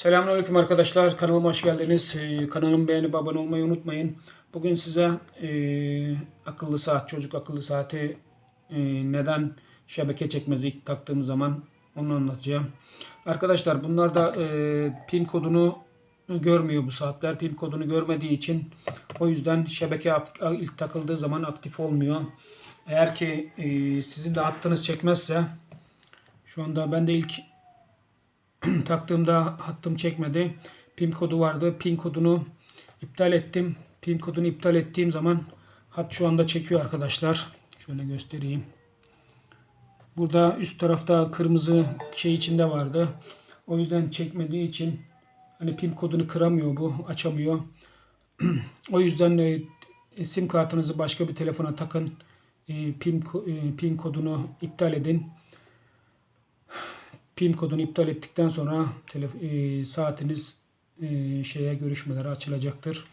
Selamünaleyküm arkadaşlar. Kanalıma hoş geldiniz. Ee, kanalımı beğenip abone olmayı unutmayın. Bugün size e, akıllı saat, çocuk akıllı saati e, neden şebeke çekmezi ilk taktığım zaman onu anlatacağım. Arkadaşlar bunlar da e, pin kodunu görmüyor bu saatler. Pin kodunu görmediği için o yüzden şebeke ilk takıldığı zaman aktif olmuyor. Eğer ki e, sizin de hattınız çekmezse şu anda ben de ilk taktığımda hattım çekmedi. Pin kodu vardı. Pin kodunu iptal ettim. Pin kodunu iptal ettiğim zaman hat şu anda çekiyor arkadaşlar. Şöyle göstereyim. Burada üst tarafta kırmızı şey içinde vardı. O yüzden çekmediği için hani pin kodunu kıramıyor bu. Açamıyor. o yüzden e, sim kartınızı başka bir telefona takın. E, pin, e, pin kodunu iptal edin. PIN kodunu iptal ettikten sonra e, saatiniz e, şeye görüşmelere açılacaktır.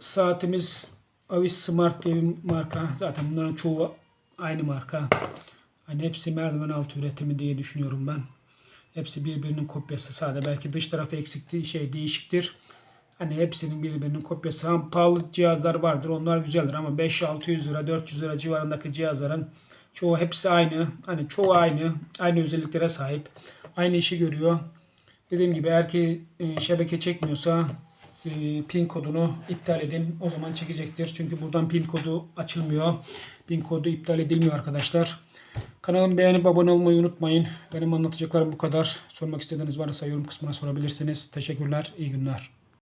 Saatimiz Avis Smart diye bir marka. Zaten bunların çoğu aynı marka. Hani hepsi merdiven altı üretimi diye düşünüyorum ben. Hepsi birbirinin kopyası. Sadece belki dış tarafı eksikti şey değişiktir. Hani hepsinin birbirinin kopyası. Hem pahalı cihazlar vardır. Onlar güzeldir ama 5-600 lira, 400 lira civarındaki cihazların çoğu hepsi aynı. Hani çoğu aynı. Aynı özelliklere sahip. Aynı işi görüyor. Dediğim gibi eğer ki e, şebeke çekmiyorsa e, pin kodunu iptal edin. O zaman çekecektir. Çünkü buradan pin kodu açılmıyor. Pin kodu iptal edilmiyor arkadaşlar. Kanalımı beğenip abone olmayı unutmayın. Benim anlatacaklarım bu kadar. Sormak istediğiniz varsa yorum kısmına sorabilirsiniz. Teşekkürler. İyi günler.